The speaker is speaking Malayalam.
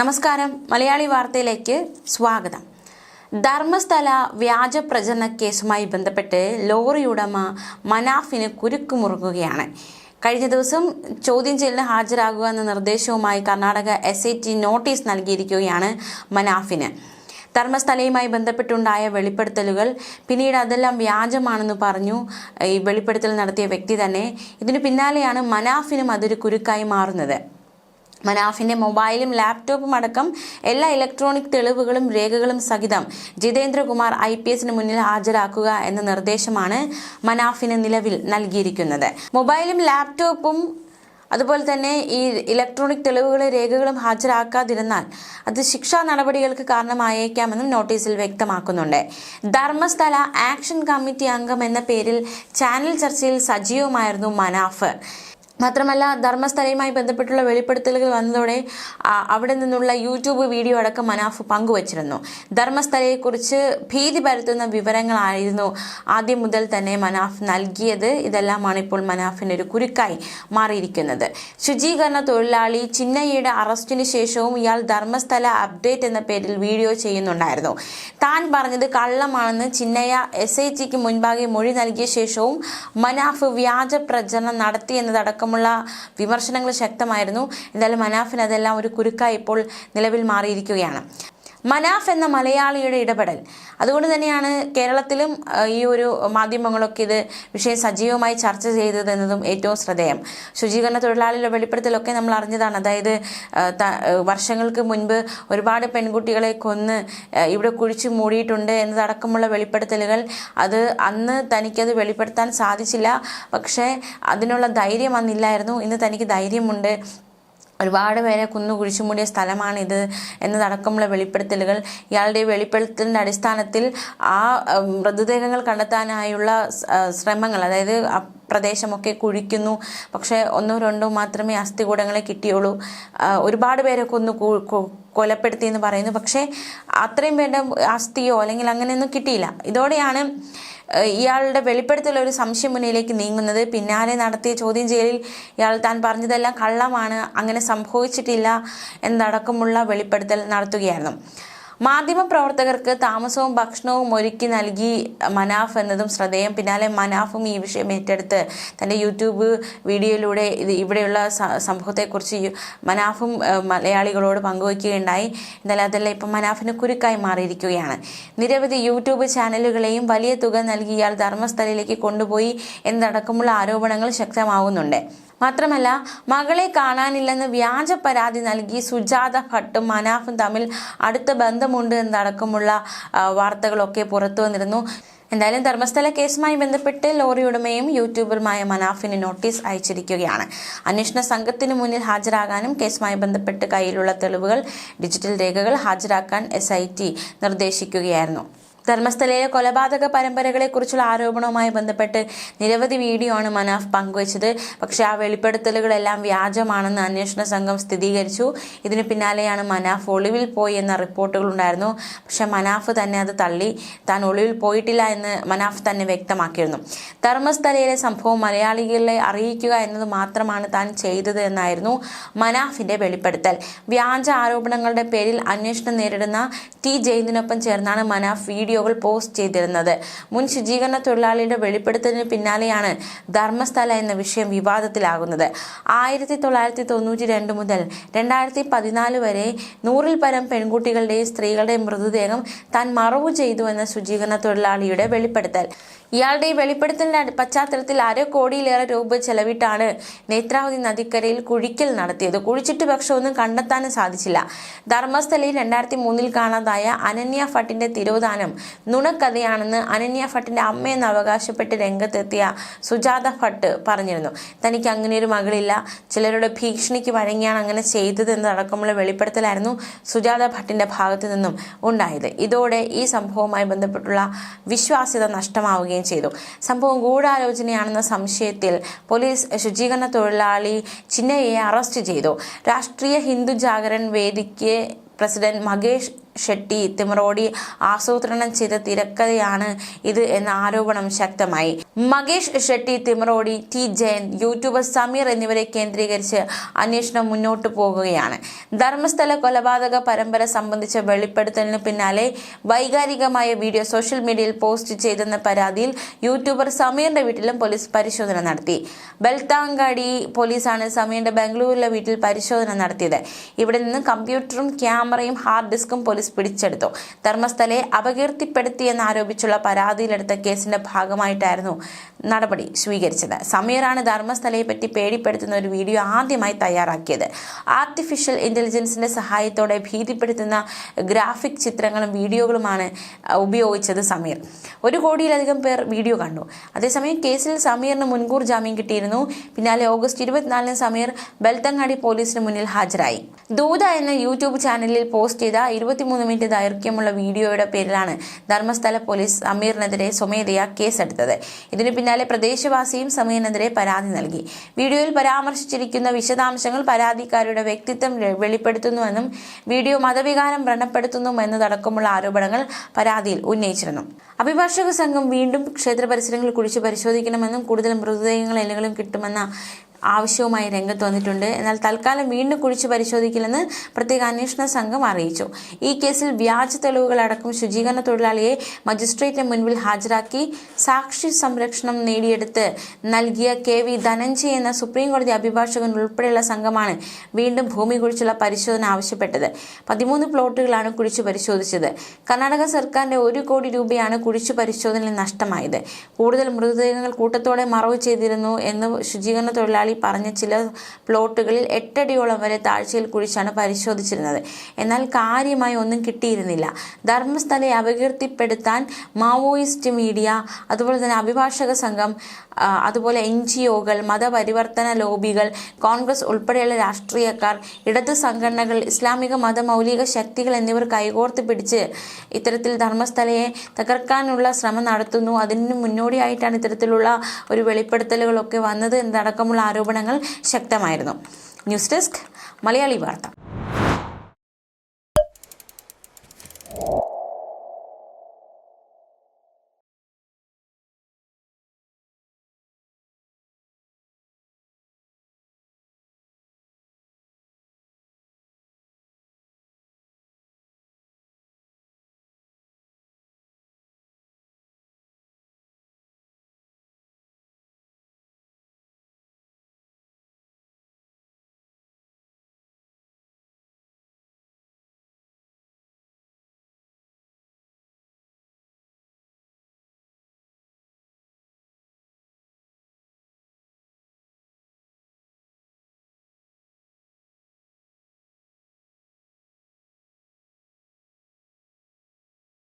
നമസ്കാരം. മലയാളി വാർത്തയിലേക്ക് സ്വാഗതം. ധർമ്മസ്ഥല വ്യാജ പ്രചരണ കേസുമായി ബന്ധപ്പെട്ട് ലോറി ഉടമ മനാഫിന് കുരുക്കുമുറുകുകയാണ് കഴിഞ്ഞ ദിവസം ചോദ്യം ചെയ്യലിന് ഹാജരാകുക എന്ന നിർദ്ദേശവുമായി Karnataka S I T notice നൽകിയിരിക്കുകയാണ് മനാഫിന്. ധർമ്മസ്ഥലയുമായി ബന്ധപ്പെട്ടുണ്ടായ വെളിപ്പെടുത്തലുകൾ പിന്നീട് അതെല്ലാം വ്യാജമാണെന്ന് പറഞ്ഞു. ഈ വെളിപ്പെടുത്തൽ നടത്തിയ വ്യക്തി തന്നെ. ഇതിനു പിന്നാലെയാണ് മനാഫിനും അതൊരു കുരുക്കായി മാറുന്നത്. മനാഫിന്റെ മൊബൈലും ലാപ്ടോപ്പും അടക്കം എല്ലാ ഇലക്ട്രോണിക് തെളിവുകളും രേഖകളും സഹിതം ജിതേന്ദ്രകുമാർ ഐ പി എസിന് മുന്നിൽ ഹാജരാക്കുക എന്ന നിർദ്ദേശമാണ് മനാഫിന് നിലവിൽ നൽകിയിരിക്കുന്നത്. മൊബൈലും ലാപ്ടോപ്പും അതുപോലെ തന്നെ ഈ ഇലക്ട്രോണിക് തെളിവുകളും രേഖകളും ഹാജരാക്കാതിരുന്നാൽ അത് ശിക്ഷാ നടപടികൾക്ക് കാരണമായേക്കാമെന്നും നോട്ടീസിൽ വ്യക്തമാക്കുന്നുണ്ട്. ധർമ്മസ്ഥല ആക്ഷൻ കമ്മിറ്റി അംഗം എന്ന പേരിൽ ചാനൽ ചർച്ചയിൽ സജീവമായിരുന്നു മനാഫ്. മാത്രമല്ല ധർമ്മസ്ഥലയുമായി ബന്ധപ്പെട്ടുള്ള വെളിപ്പെടുത്തലുകൾ വന്നതോടെ അവിടെ നിന്നുള്ള യൂട്യൂബ് വീഡിയോ അടക്കം മനാഫ് പങ്കുവച്ചിരുന്നു. ധർമ്മസ്ഥലയെക്കുറിച്ച് ഭീതി പരത്തുന്ന വിവരങ്ങളായിരുന്നു ആദ്യം മുതൽ തന്നെ മനാഫ് നൽകിയത്. ഇതെല്ലാമാണ് ഇപ്പോൾ മനാഫിന്റെ ഒരു കുരുക്കായി മാറിയിരിക്കുന്നത്. ശുചീകരണ തൊഴിലാളി ചിന്നയ്യയുടെ അറസ്റ്റിന് ശേഷവും ഇയാൾ ധർമ്മസ്ഥല അപ്ഡേറ്റ് എന്ന പേരിൽ വീഡിയോ ചെയ്യുന്നുണ്ടായിരുന്നു. താൻ പറഞ്ഞത് കള്ളമാണെന്ന് ചിന്നയ്യ എസ് ഐ ടിക്ക് മുൻപാകെ മൊഴി നൽകിയ ശേഷവും മനാഫ് വ്യാജ പ്രചരണം നടത്തി എന്നതടക്കമുള്ള വിമർശനങ്ങൾ ശക്തമായിരുന്നു. എന്തായാലും മനാഫിന് അതെല്ലാം ഒരു കുരുക്കായി ഇപ്പോൾ നിലവിൽ മാറിയിരിക്കുകയാണ്. മനാഫ് എന്ന മലയാളിയുടെ ഇടപെടൽ. അതുകൊണ്ട് തന്നെയാണ് കേരളത്തിലും ഈ ഒരു മാധ്യമങ്ങളൊക്കെ ഇത് വിഷയം സജീവമായി ചർച്ച ചെയ്തതെന്നതും ഏറ്റവും ശ്രദ്ധേയം. ശുചീകരണ തൊഴിലാളിയുടെ വെളിപ്പെടുത്തലൊക്കെ നമ്മൾ അറിഞ്ഞതാണ്. അതായത് വർഷങ്ങൾക്ക് മുൻപ് ഒരുപാട് പെൺകുട്ടികളെ കൊന്ന് ഇവിടെ കുഴിച്ചു മൂടിയിട്ടുണ്ട് എന്നതടക്കമുള്ള വെളിപ്പെടുത്തലുകൾ. അത് അന്ന് തനിക്കത് വെളിപ്പെടുത്താൻ സാധിച്ചില്ല. പക്ഷേ അതിനുള്ള ധൈര്യം അന്നില്ലായിരുന്നു. ഇന്ന് തനിക്ക് ധൈര്യമുണ്ട്. ഒരുപാട് പേരെ കുന്നു കുഴിച്ചു മൂടിയ സ്ഥലമാണിത് എന്നതടക്കമുള്ള വെളിപ്പെടുത്തലുകൾ. ഇയാളുടെ വെളിപ്പെടുത്തലിന്റെ അടിസ്ഥാനത്തിൽ ആ മൃതദേഹങ്ങൾ കണ്ടെത്താനായുള്ള ശ്രമങ്ങൾ അതായത് പ്രദേശമൊക്കെ കുഴിക്കുന്നു. പക്ഷേ ഒന്നോ രണ്ടോ മാത്രമേ അസ്ഥികൂടങ്ങളെ കിട്ടിയുള്ളൂ. ഒരുപാട് പേരെ കൊന്നു കു- കൊലപ്പെടുത്തി എന്ന് പറയുന്നു. പക്ഷേ അത്രയും വേണ്ട അസ്ഥിയോ അല്ലെങ്കിൽ അങ്ങനെയൊന്നും കിട്ടിയില്ല. ഇതോടെയാണ് ഇയാളുടെ വെളിപ്പെടുത്തൽ ഒരു സംശയം മുന്നിലേക്ക് നീങ്ങുന്നത്. പിന്നാലെ നടത്തിയ ചോദ്യം ചെയ്യലിൽ ഇയാൾ താൻ പറഞ്ഞതെല്ലാം കള്ളമാണ്. അങ്ങനെ സംഭവിച്ചിട്ടില്ല എന്നടക്കമുള്ള വെളിപ്പെടുത്തൽ നടത്തുകയായിരുന്നു. മാധ്യമപ്രവർത്തകർക്ക് താമസവും ഭക്ഷണവും ഒരുക്കി നൽകി മനാഫ് എന്നതും ശ്രദ്ധേയം. പിന്നാലെ മനാഫും ഈ വിഷയം ഏറ്റെടുത്ത് തന്റെ യൂട്യൂബ് വീഡിയോയിലൂടെ ഇത് ഇവിടെയുള്ള സംഭവത്തെക്കുറിച്ച് മനാഫും മലയാളികളോട് പങ്കുവയ്ക്കുകയുണ്ടായി. എന്നാലും അതെല്ലാം ഇപ്പം മനാഫിന് കുരുക്കായി മാറിയിരിക്കുകയാണ്. നിരവധി യൂട്യൂബ് ചാനലുകളെയും വലിയ തുക നൽകി ഇയാൾ ധർമ്മസ്ഥലയിലേക്ക് കൊണ്ടുപോയി എന്നതടക്കമുള്ള ആരോപണങ്ങൾ ശക്തമാവുന്നുണ്ട്. മാത്രമല്ല മകളെ കാണാനില്ലെന്ന് വ്യാജ പരാതി നൽകി സുജാത ഭട്ടും മനാഫും തമ്മിൽ അടുത്ത ബന്ധമുണ്ട് എന്നടക്കമുള്ള വാർത്തകളൊക്കെ പുറത്തു വന്നിരുന്നു. എന്തായാലും ധർമ്മസ്ഥല കേസുമായി ബന്ധപ്പെട്ട് ലോറി ഉടമയും യൂട്യൂബറുമായ മനാഫിന് നോട്ടീസ് അയച്ചിരിക്കുകയാണ്. അന്വേഷണ സംഘത്തിന് മുന്നിൽ ഹാജരാകാനും കേസുമായി ബന്ധപ്പെട്ട് കയ്യിലുള്ള തെളിവുകൾ ഡിജിറ്റൽ രേഖകൾ ഹാജരാക്കാൻ എസ് നിർദ്ദേശിക്കുകയായിരുന്നു. ധർമ്മസ്ഥലയിലെ കൊലപാതക പരമ്പരകളെക്കുറിച്ചുള്ള ആരോപണവുമായി ബന്ധപ്പെട്ട് നിരവധി വീഡിയോ ആണ് മനാഫ് പങ്കുവച്ചത്. പക്ഷേ ആ വെളിപ്പെടുത്തലുകളെല്ലാം വ്യാജമാണെന്ന് അന്വേഷണ സംഘം സ്ഥിരീകരിച്ചു. ഇതിന് പിന്നാലെയാണ് മനാഫ് ഒളിവിൽ പോയി എന്ന റിപ്പോർട്ടുകൾ ഉണ്ടായിരുന്നു. പക്ഷേ മനാഫ് തന്നെ അത് തള്ളി. താൻ ഒളിവിൽ പോയിട്ടില്ല എന്ന് മനാഫ് തന്നെ വ്യക്തമാക്കിയിരുന്നു. ധർമ്മസ്ഥലയിലെ സംഭവം മലയാളികളെ അറിയിക്കുക എന്നത് മാത്രമാണ് താൻ ചെയ്തത് എന്നായിരുന്നു മനാഫിന്റെ വെളിപ്പെടുത്തൽ. വ്യാജ ആരോപണങ്ങളുടെ പേരിൽ അന്വേഷണം നേരിടുന്ന ടി ജയിലിനൊപ്പം ചേർന്നാണ് മനാഫ് വീഡിയോകൾ പോസ്റ്റ് ചെയ്തിരുന്നത്. മുൻ ശുചീകരണ തൊഴിലാളിയുടെ വെളിപ്പെടുത്തലിന് പിന്നാലെയാണ് ധർമ്മസ്ഥല എന്ന വിഷയം വിവാദത്തിലാകുന്നത്. ആയിരത്തി തൊള്ളായിരത്തി തൊണ്ണൂറ്റി രണ്ട് മുതൽ രണ്ടായിരത്തി പതിനാല് വരെ നൂറിൽ പരം പെൺകുട്ടികളുടെയും സ്ത്രീകളുടെയും മൃതദേഹം താൻ മറവു ചെയ്തു എന്ന ശുചീകരണ തൊഴിലാളിയുടെ വെളിപ്പെടുത്തൽ. ഇയാളുടെ ഈ വെളിപ്പെടുത്തലിന്റെ പശ്ചാത്തലത്തിൽ അര കോടിയിലേറെ രൂപ ചെലവിട്ടാണ് നേത്രാവതി നദിക്കരയിൽ കുഴിക്കൽ നടത്തിയത്. കുഴിച്ചിട്ട് പക്ഷെ ഒന്നും കണ്ടെത്താനും സാധിച്ചില്ല. ധർമ്മസ്ഥലയിൽ രണ്ടായിരത്തി മൂന്നിൽ കാണാതായ അനന്യ ഭട്ടിന്റെ തിരോധാനം നുണക്കഥയാണെന്ന് അനന്യ ഭട്ടിന്റെ അമ്മയെന്ന് അവകാശപ്പെട്ട് രംഗത്തെത്തിയ സുജാത ഭട്ട് പറഞ്ഞിരുന്നു. തനിക്ക് അങ്ങനെ ഒരു മകളില്ല. ചിലരുടെ ഭീഷണിക്ക് വഴങ്ങിയാണ് അങ്ങനെ ചെയ്തത് എന്നതടക്കമുള്ള വെളിപ്പെടുത്തലായിരുന്നു സുജാത ഭട്ടിന്റെ ഭാഗത്തു നിന്നും ഉണ്ടായത്. ഇതോടെ ഈ സംഭവവുമായി ബന്ധപ്പെട്ടുള്ള വിശ്വാസ്യത നഷ്ടമാവുകയും ചെയ്തു. സംഭവം ഗൂഢാലോചനയാണെന്ന സംശയത്തിൽ പോലീസ് ശുചീകരണ തൊഴിലാളി ചിന്നയെ അറസ്റ്റ് ചെയ്തു. രാഷ്ട്രീയ ഹിന്ദു ജാഗരൺ വേദിക്ക് പ്രസിഡന്റ് മകേഷ് ഷെട്ടി തിമറോടി ആസൂത്രണം ചെയ്ത തിരക്കഥയാണ് ഇത് എന്ന ആരോപണം ശക്തമായി. മകേഷ് ഷെട്ടി തിമറോടി ടി ജയൻ യൂട്യൂബർ സമീർ എന്നിവരെ കേന്ദ്രീകരിച്ച് അന്വേഷണം മുന്നോട്ടു പോകുകയാണ് ധർമ്മസ്ഥല കൊലപാതക പരമ്പര സംബന്ധിച്ച വെളിപ്പെടുത്തലിന് പിന്നാലെ വൈകാരികമായ വീഡിയോ സോഷ്യൽ മീഡിയയിൽ പോസ്റ്റ് ചെയ്തെന്ന പരാതിയിൽ യൂട്യൂബർ സമീറിന്റെ വീട്ടിലും പോലീസ് പരിശോധന നടത്തി. ബെൽത്താങ്കാടി പോലീസാണ് സമീറിന്റെ ബംഗളൂരിലെ വീട്ടിൽ പരിശോധന നടത്തിയത്. ഇവിടെ നിന്ന് കമ്പ്യൂട്ടറും ക്യാമറയും ഹാർഡ് ഡിസ്കും പോലീസ് പിടിച്ചെടുത്തു. ധർമ്മസ്ഥലയെ അപകീർത്തിപ്പെടുത്തിയെന്നാരോപിച്ചുള്ള പരാതിയിലെടുത്ത കേസിന്റെ ഭാഗമായിട്ടായിരുന്നു നടപടി സ്വീകരിച്ചത്. സമീറാണ് ധർമ്മസ്ഥലയെ പറ്റി പേടിപ്പെടുത്തുന്ന ഒരു വീഡിയോ ആദ്യമായി തയ്യാറാക്കിയത്. ആർട്ടിഫിഷ്യൽ ഇന്റലിജൻസിന്റെ സഹായത്തോടെ ഭീതിപ്പെടുത്തുന്ന ഗ്രാഫിക് ചിത്രങ്ങളും വീഡിയോകളുമാണ് ഉപയോഗിച്ചത് സമീർ. ഒരു കോടിയിലധികം പേർ വീഡിയോ കണ്ടു. അതേസമയം കേസിൽ സമീറിന് മുൻകൂർ ജാമ്യം കിട്ടിയിരുന്നു. പിന്നാലെ ഓഗസ്റ്റ് ഇരുപത്തിനാലിന് സമീർ ബെൽത്തങ്ങാടി പോലീസിന് മുന്നിൽ ഹാജരായി. ദൂത എന്ന യൂട്യൂബ് ചാനലിൽ പോസ്റ്റ് ചെയ്ത ഇരുപത്തിമൂന്ന് മിനിറ്റ് ദൈർഘ്യമുള്ള വീഡിയോയുടെ പേരിലാണ് ധർമ്മസ്ഥല പോലീസ് സമീറിനെതിരെ സ്വമേധയാ കേസെടുത്തത്. ഇതിനു പിന്നാലെ പ്രദേശവാസിയും സമയനെതിരെ പരാതി നൽകി. വീഡിയോയിൽ പരാമർശിച്ചിരിക്കുന്ന വിശദാംശങ്ങൾ പരാതിക്കാരുടെ വ്യക്തിത്വം വെളിപ്പെടുത്തുന്നുവെന്നും വീഡിയോ മതവികാരം വ്രണപ്പെടുത്തുന്നുവെന്നതടക്കമുള്ള ആരോപണങ്ങൾ പരാതിയിൽ ഉന്നയിച്ചിരുന്നു. അഭിഭാഷക സംഘം വീണ്ടും ക്ഷേത്ര പരിസരങ്ങളിൽ കുഴിച്ച് പരിശോധിക്കണമെന്നും കൂടുതൽ മൃതദേഹങ്ങൾ എല്ലുകളും കിട്ടുമെന്ന ആവശ്യവുമായി രംഗത്ത് വന്നിട്ടുണ്ട്. എന്നാൽ തൽക്കാലം വീണ്ടും കുഴിച്ച് പരിശോധിക്കില്ലെന്ന് പ്രത്യേക അന്വേഷണ സംഘം അറിയിച്ചു. ഈ കേസിൽ വ്യാജ തെളിവുകളടക്കം ശുചീകരണ തൊഴിലാളിയെ മജിസ്ട്രേറ്റിന് മുൻപിൽ ഹാജരാക്കി സാക്ഷി സംരക്ഷണം നേടിയെടുത്ത് നൽകിയ കെ വി ധനഞ്ജയ് എന്ന സുപ്രീം കോടതി അഭിഭാഷകൻ ഉൾപ്പെടെയുള്ള സംഘമാണ് വീണ്ടും ഭൂമി കുഴിച്ചുള്ള പരിശോധന ആവശ്യപ്പെട്ടത്. പതിമൂന്ന് പ്ലോട്ടുകളാണ് കുഴിച്ചു പരിശോധിച്ചത്. കർണാടക സർക്കാരിന്റെ ഒരു കോടി രൂപയാണ് കുഴിച്ചു പരിശോധനയിൽ നഷ്ടമായത്. കൂടുതൽ മൃതദേഹങ്ങൾ കൂട്ടത്തോടെ മറവ് ചെയ്തിരുന്നു എന്ന് ശുചീകരണ തൊഴിലാളി പറഞ്ഞ ചില പ്ലോട്ടുകളിൽ എട്ടടിയോളം വരെ താഴ്ചയിൽ കുഴിച്ചാണ് പരിശോധിച്ചിരുന്നത്. എന്നാൽ കാര്യമായി ഒന്നും കിട്ടിയിരുന്നില്ല. ധർമ്മസ്ഥലയെ അപകീർത്തിപ്പെടുത്താൻ മാവോയിസ്റ്റ് മീഡിയ അതുപോലെ തന്നെ അഭിഭാഷക സംഘം അതുപോലെ എൻ ജി ഒകൾ മതപരിവർത്തന ലോബികൾ കോൺഗ്രസ് ഉൾപ്പെടെയുള്ള രാഷ്ട്രീയക്കാർ ഇടതു സംഘടനകൾ ഇസ്ലാമിക മതമൗലിക ശക്തികൾ എന്നിവർ കൈകോർത്ത് പിടിച്ച് ഇത്തരത്തിൽ ധർമ്മസ്ഥലയെ തകർക്കാനുള്ള ശ്രമം നടത്തുന്നു. അതിന് മുന്നോടിയായിട്ടാണ് ഇത്തരത്തിലുള്ള ഒരു വെളിപ്പെടുത്തലുകളൊക്കെ വന്നത് എന്നതടക്കമുള്ള ആരോപണങ്ങൾ ശക്തമായിരുന്നു. ന്യൂസ് ഡെസ്ക് മലയാളി വാർത്ത.